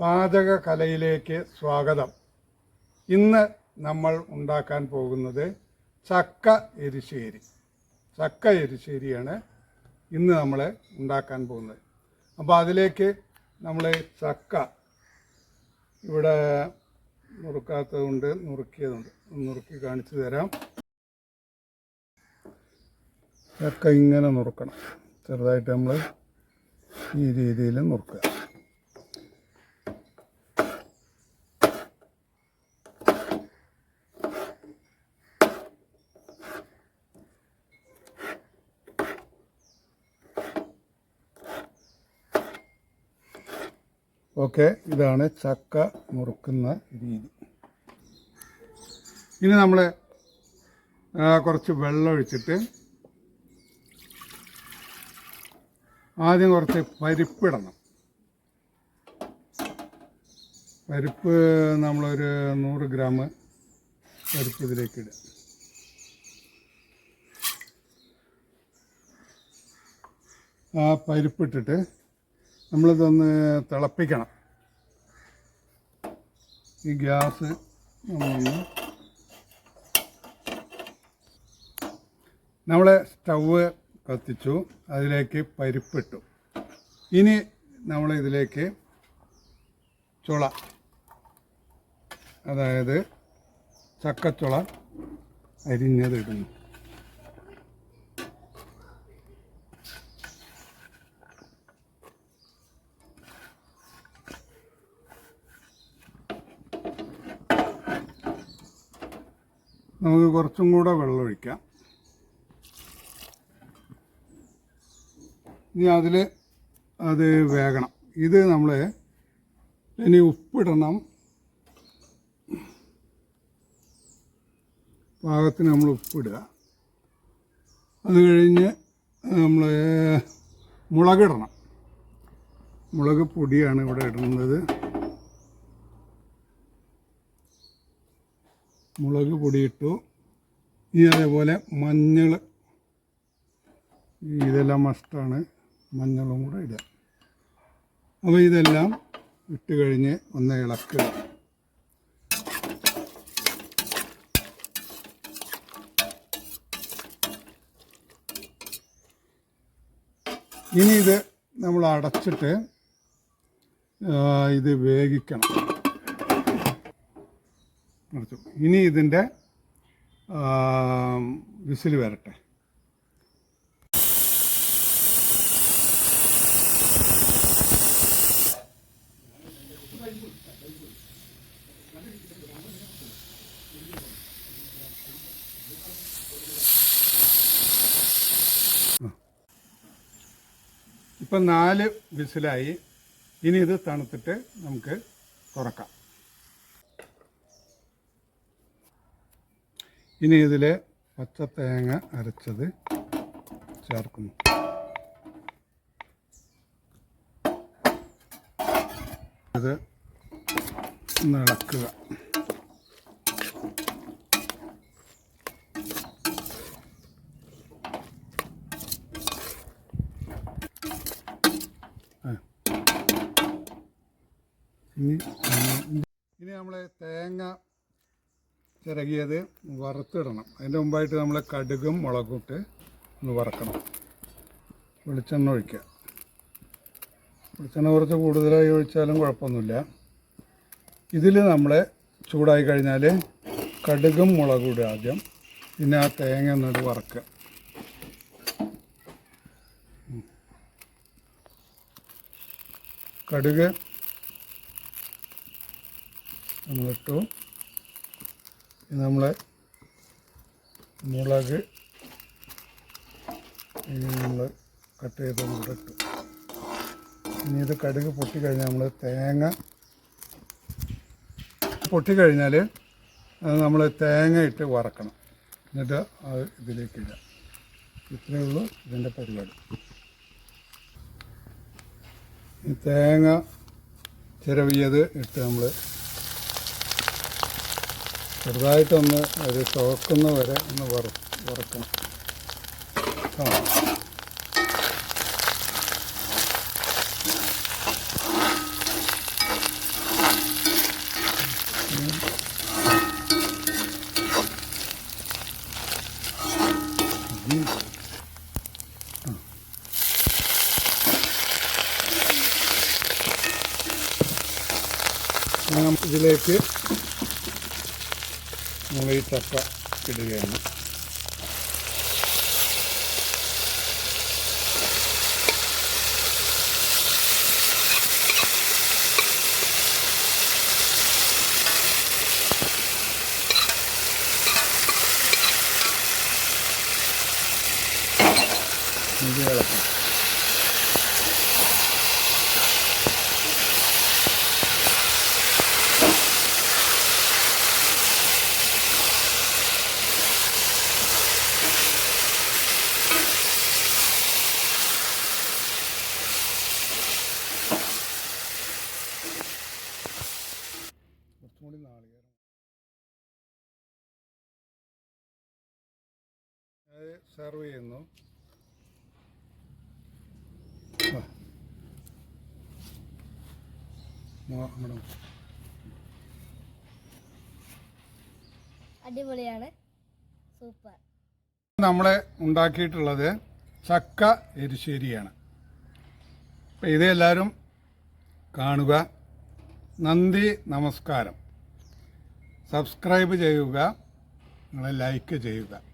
പാചക കലയിലേക്ക് സ്വാഗതം. ഇന്ന് നമ്മൾ ഉണ്ടാക്കാൻ പോകുന്നത് ചക്ക എരിശ്ശേരി. ചക്ക എരിശ്ശേരിയാണ് ഇന്ന് നമ്മൾ ഉണ്ടാക്കാൻ പോകുന്നത്. അപ്പോൾ അതിലേക്ക് നമ്മൾ ചക്ക ഇവിടെ നുറുക്കാത്തതുകൊണ്ട് നുറുക്കിയതുണ്ട്. നുറുക്കി കാണിച്ചു തരാം. ചക്ക ഇങ്ങനെ നുറുക്കണം. ചെറുതായിട്ട് നമ്മൾ ഈ രീതിയിൽ നുറുക്കുക. ഓക്കെ ഇതാണ് ചക്ക മുറുക്കുന്ന രീതി. ഇനി നമ്മൾ കുറച്ച് വെള്ളം ഒഴിച്ചിട്ട് ആദ്യം കുറച്ച് പരിപ്പിടണം. പരിപ്പ് നമ്മളൊരു നൂറ് ഗ്രാം പരിപ്പ് ഇതിലേക്ക് ഇടുക. ആ പരിപ്പിട്ടിട്ട് നമ്മളിതൊന്ന് തിളപ്പിക്കണം. ഈ ഗ്യാസ് നമ്മൾ സ്റ്റവ് കത്തിച്ചു അതിലേക്ക് പരിപ്പിട്ടു. ഇനി നമ്മൾ ഇതിലേക്ക് ചുള അതായത് ചക്കച്ചുള അരിഞ്ഞത് ഇടുന്നു നമുക്ക് കുറച്ചും കൂടെ വെള്ളമൊഴിക്കാം ഇനി അതിൽ അത് വേകണം. ഇത് നമ്മൾ ഇനി ഉപ്പിടണം. പാകത്തിന് നമ്മൾ ഉപ്പിടുക. അത് കഴിഞ്ഞ് നമ്മൾ മുളകിടണം. മുളക് പൊടിയാണ് ഇവിടെ ഇടുന്നത്. മുളക് പൊടിയിട്ടു ഇനി അതേപോലെ മഞ്ഞൾ ഇതെല്ലാം മസ്റ്റാണ് മഞ്ഞളും കൂടെ ഇടുക. അപ്പോൾ ഇതെല്ലാം ഇട്ട് കഴിഞ്ഞ് ഒന്ന് ഇളക്കുക. ഇനി ഇത് നമ്മൾ അടച്ചിട്ട് ഇത് വേവിക്കണം. അടച്ചു ഇനി ഇതിന്റെ വിസിൽ വരട്ടെ. ഇപ്പം നാല് വിസിലായി. ഇനി ഇത് തണുത്തിട്ട് നമുക്ക് തുറക്കാം. ഇനി ഇതിൽ പച്ച തേങ്ങ അരച്ചത് ചേർക്കുന്നു. ഇത് നിളക്കുക ഇനി നമ്മൾ തേങ്ങ ചിരകിയത് വറുത്തിടണം. അതിന്റെ മുമ്പായിട്ട് നമ്മൾ കടുകും മുളകും ഇട്ട് ഒന്ന് വറക്കണം. വെളിച്ചെണ്ണ ഒഴിക്കുക. വെളിച്ചെണ്ണ കുറച്ച് കൂടുതലായി ഒഴിച്ചാലും കുഴപ്പമൊന്നുമില്ല. ഇതിൽ നമ്മൾ ചൂടായി കഴിഞ്ഞാൽ കടുകും മുളകും ഇടുക ആദ്യം. പിന്നെ ആ തേങ്ങ എന്നിട്ട് വറക്കുക. കടുക് നമ്മളിട്ടു ഇനി നമ്മൾ മുളക് ഇനി നമ്മൾ കട്ട് ചെയ്ത് കൂടെ ഇനി ഇത് കടുക് പൊട്ടിക്കഴിഞ്ഞാൽ നമ്മൾ തേങ്ങ പൊട്ടിക്കഴിഞ്ഞാൽ നമ്മൾ തേങ്ങ ഇട്ട് വറക്കണം. എന്നിട്ട് അത് ഇതിലേക്ക് ഇത്രയേ ഉള്ളൂ ഇതിന്റെ പരിപാടി. തേങ്ങ ചിരവിയത് ഇട്ട് നമ്മൾ ചെറുതായിട്ടൊന്ന് ഒരു ചുവക്കുന്ന വരെ ഒന്ന് വറ വറക്കണം ഇതിലേക്ക് നമ്മൾ ഈ ചക്ക ഇടുകയാണ്. ഇത് ഇളക്കാം കുറച്ചും കൂടി നാളികേരം അത് സെർവ് ചെയ്യുന്നു അടിപൊളിയാണ്. സൂപ്പർ. നമ്മളെ ഉണ്ടാക്കിയിട്ടുള്ളത് ചക്ക എരിശ്ശേരിയാണ്. അപ്പം ഇത് എല്ലാവരും കാണുക. നന്ദി നമസ്കാരം. സബ്സ്ക്രൈബ് ചെയ്യുക. നിങ്ങളെ ലൈക്ക് ചെയ്യുക.